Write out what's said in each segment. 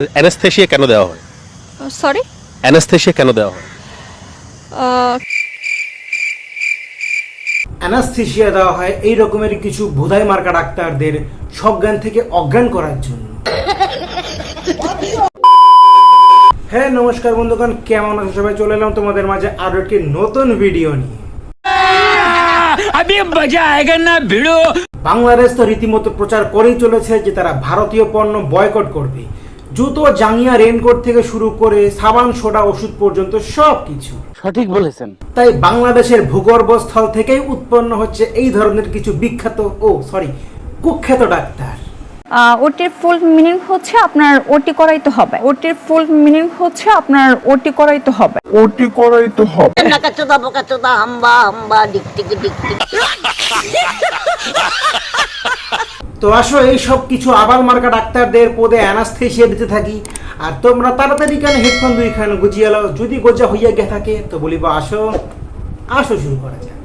Anaesthesia কেন দেওয়া হয়? সরি অ্যানাস্থেশিয়া কেন দেওয়া হয়? অ্যানাস্থেশিয়া দেওয়া হয় এই রকমের কিছু বোধাই মার্কা ডাক্তারদের সজ্ঞান থেকে অজ্ঞান করার জন্য। হ্যাঁ নমস্কার বন্ধুগণ কেমন আছো সবাই? চলে এলাম তোমাদের মাঝে আরও একটি নতুন ভিডিও নিয়ে। বাংলাদেশ তো রীতিমতো প্রচার করেই চলেছে যে তারা ভারতীয় পণ্য বয়কট করবে। জুতো জাঙ্গিয়া রেনকোট থেকে শুরু করে সাবান সোডা ওষুধ পর্যন্ত সব কিছু সঠিক বলেছেন। তাই বাংলাদেশের ভূগর্ভস্থল থেকেই উৎপন্ন হচ্ছে এই ধরনের কিছু বিখ্যাত ও সরি কুখ্যাত ডাক্তার। ওটির ফুল মিনিং হচ্ছে আপনার ওটি করাইতে হবে। ওটির ফুল মিনিং হচ্ছে আপনার ওটি করাইতে হবে। নাকাচোদা বোকাচোদা হাম্বা হাম্বা ডিক টিক ডিক টিক তো আসো এই সব কিছু আবার মার্কা ডাক্তারদের পদে অ্যানাস্থেশিয়া দিতে থাকি। আর তোমরা তাড়াতাড়ি কেন হেডফোন দুইখানে গুছিয়ে এলো যদি গোজা হইয়া গে থাকে তো বলিব আসো আসো শুরু করা যাক।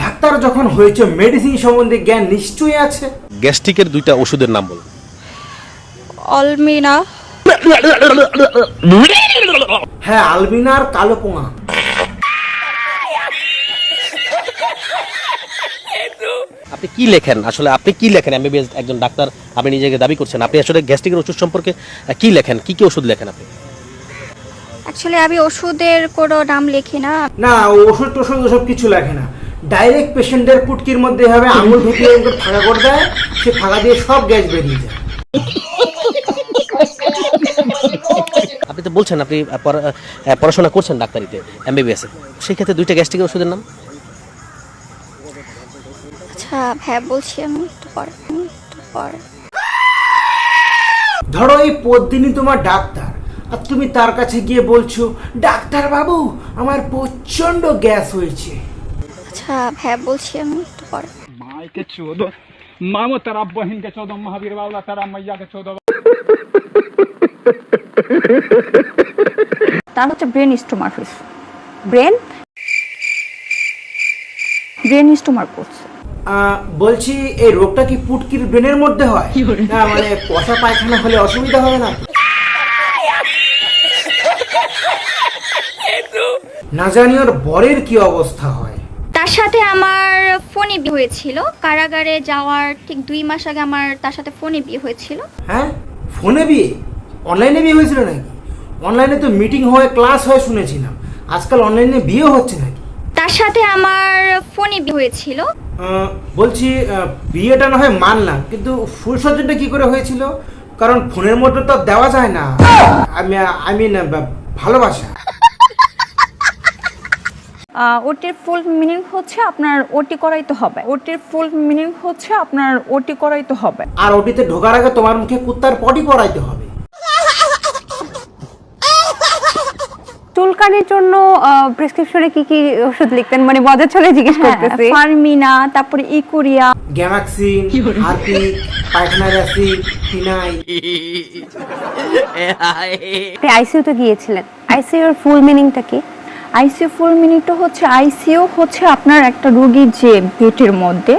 ডাক্তার যখন হয়েছে মেডিসিন সম্বন্ধে জ্ঞান নিশ্চয়ই আছে। গ্যাস্ট্রিকের দুইটা ওষুধের নাম বলুন অলমিনা হ্যাঁ আলবিনার কালো পোঙা। আপনি কি লেখেন? আসলে আপনি কি লেখেন? এমবিবিএস একজন ডাক্তার আপনি নিজেকে দাবি করছেন। আপনি আসলে গ্যাস্ট্রিকের ওষুধ সম্পর্কে কি লেখেন? কি কি ওষুধ লেখেন আপনি? অ্যাকচুয়ালি আমি ওষুধের কোনো নাম লিখি না। না ওষুধ টষুধ ওসব কিছু লেখে না। ডাইরেক্ট পেশেন্টের পুটকির মধ্যে এভাবে আঙুল ঢুকিয়ে ফাঁকা করে দেয় সে ফাঁকা দিয়ে সব গ্যাস বেরিয়ে যায়। আপনি তো বলছেন আপনি পড়াশোনা করছেন ডাক্তারিতে এমবিবিএসে সেক্ষেত্রে দুইটা গ্যাস্ট্রিকের ওষুধের নাম? আচ্ছা, হ্যাঁ, ধরো এই পদ্মিনী তোমার ডাক্তার আর তুমি তার কাছে গিয়ে বলছো ডাক্তার বাবু আমার প্রচণ্ড গ্যাস হয়েছে। আচ্ছা হ্যাঁ বলছি আমি একটু পরে। মাইকে চোদ মামো তারা বহিনকে চোদ মহাবীর বাবা তারা মাইয়াকে চোদ। তার হচ্ছে ব্রেন ব্রেন ব্রেন স্টোমার করছে বলছি এই রোগটা কি পুটকির ব্রেনের মধ্যে হয়? না মানে পায়খানা হলে অসুবিধা হবে না না জানি ওর বরের কি অবস্থা হয়। তার সাথে আমার ফোনে বিয়ে হয়েছিল। কারাগারে যাওয়ার ঠিক দুই মাস আগে আমার তার সাথে ফোনে বিয়ে হয়েছিল। হ্যাঁ? ফোনে বিয়ে? অনলাইনে বিয়ে হয়েছিল নাকি? অনলাইনে তো মিটিং হয়ে ক্লাস হয়ে শুনেছিলাম। আজকাল অনলাইনে বিয়ে হচ্ছে নাকি? তার সাথে আমার ফোনে বিয়ে হয়েছিল। আহ, বলছি আহ, বিয়েটা না হয় মানলাম কিন্তু ফুলসজ্জাটা কি করে হয়েছিল? কারণ ফোনের মধ্যে তো আর দেওয়া যায় না। আমি আই মিন ভালোবাসা। ওটির ফুল মিনিং হচ্ছে আপনার ওটি করাইতে হবে। ওটির ফুল মিনিং হচ্ছে আপনার ওটি করাইতে হবে। আর ওটিতে ঢোকার আগে তোমার মুখে কুত্তার পটি করাইতে হবে। চুলকানির জন্য প্রেসক্রিপশনে কি কি ওষুধ লিখতেন? মানে মজা চলে জিজ্ঞেস হ্যাঁ করতেছি। ফার্মিনা তারপরে ইকুরিয়া গ্যামাক্সিন হারপিক পায়খানার অ্যাসিড ফিনাইল আপনি আইসিইউতে গিয়েছিলেন। আইসিইউর ফুল মিনিংটা কি? আইসিইউ ফুল মিনিটটা হচ্ছে আইসিইউ হচ্ছে আপনার একটা রোগীর যে পেটের মধ্যে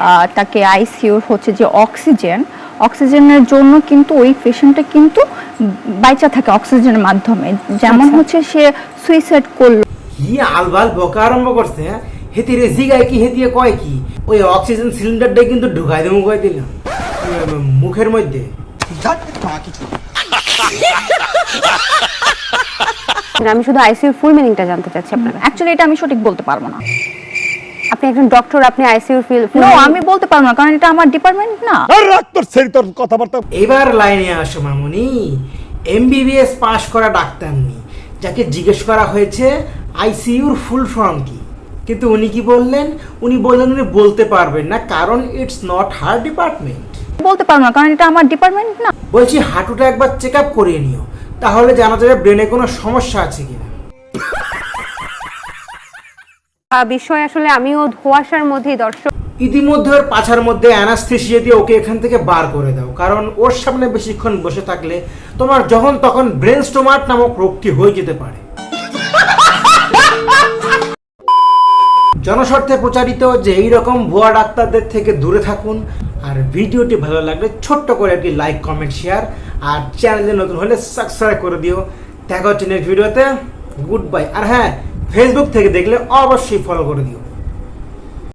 আহ, তাকে আইসিইউ হচ্ছে যে অক্সিজেন অক্সিজেনের জন্য কিন্তু ওই পেশেন্টটা কিন্তু বাইচা থাকে অক্সিজেনের মাধ্যমে। যেমন আচ্ছা। হচ্ছে সে সুইসাইড করল। কি আলবাল বকা আরম্ভ করছে? হ্যাঁ হেতিরে জিগায় কি হেতিয়ে কয় কি? ওই অক্সিজেন সিলিন্ডারটা কিন্তু ঢুকাই দেবো কয় দিলাম। মুখের মধ্যে। আমি শুধু আইসিইউর ফুল মিনিংটা জানতে চাচ্ছি আপনার অ্যাকচুয়ালি এটা আমি সঠিক বলতে পারব না। আপনি একজন ডক্টর আপনি আইসিইউর ফুল নো আমি বলতে পারব না কারণ এটা আমার ডিপার্টমেন্ট না। এবার লাইনে আসো মামুনি। এমবিবিএস পাশ করা ডাক্তার নেই যাকে জিজ্ঞেস করা হয়েছে আইসিইউর ফুল ফর্ম কি। কিন্তু উনি কি বললেন? উনি বললেন উনি বলতে পারবেন না কারণ ইটস নট হার ডিপার্টমেন্ট বলতে পারব না কারণ এটা আমার ডিপার্টমেন্ট না। বলছি হাঁটুটা একবার চেক আপ করিয়ে নিও তাহলে জানা যাবে ব্রেনে কোনো সমস্যা আছে কিনা। বিষয় আসলে আমিও ধোয়াশার মধ্যেই দর্শক। ইতিমধ্যে ওর পাছার মধ্যে অ্যানাস্থেসিয়া দিয়ে ওকে এখান থেকে বার করে দাও। কারণ ওর সামনে বেশিক্ষণ বসে থাকলে তোমার যখন তখন ব্রেন স্টোমার্ট নামক রোগটি হয়ে যেতে পারে। জনস্বার্থে প্রচারিত যে এই রকম ভুয়া ডাক্তারদের থেকে দূরে থাকুন। আর ভিডিওটি ভালো লাগলে ছোট্ট করে একটি লাইক, কমেন্ট, শেয়ার আর চ্যানেলে নতুন হলে সাবস্ক্রাইব করে দিও। দেখা হচ্ছে নেক্সট ভিডিওতে গুড বাই। আর হ্যাঁ ফেসবুক থেকে দেখলে অবশ্যই ফলো করে দিও।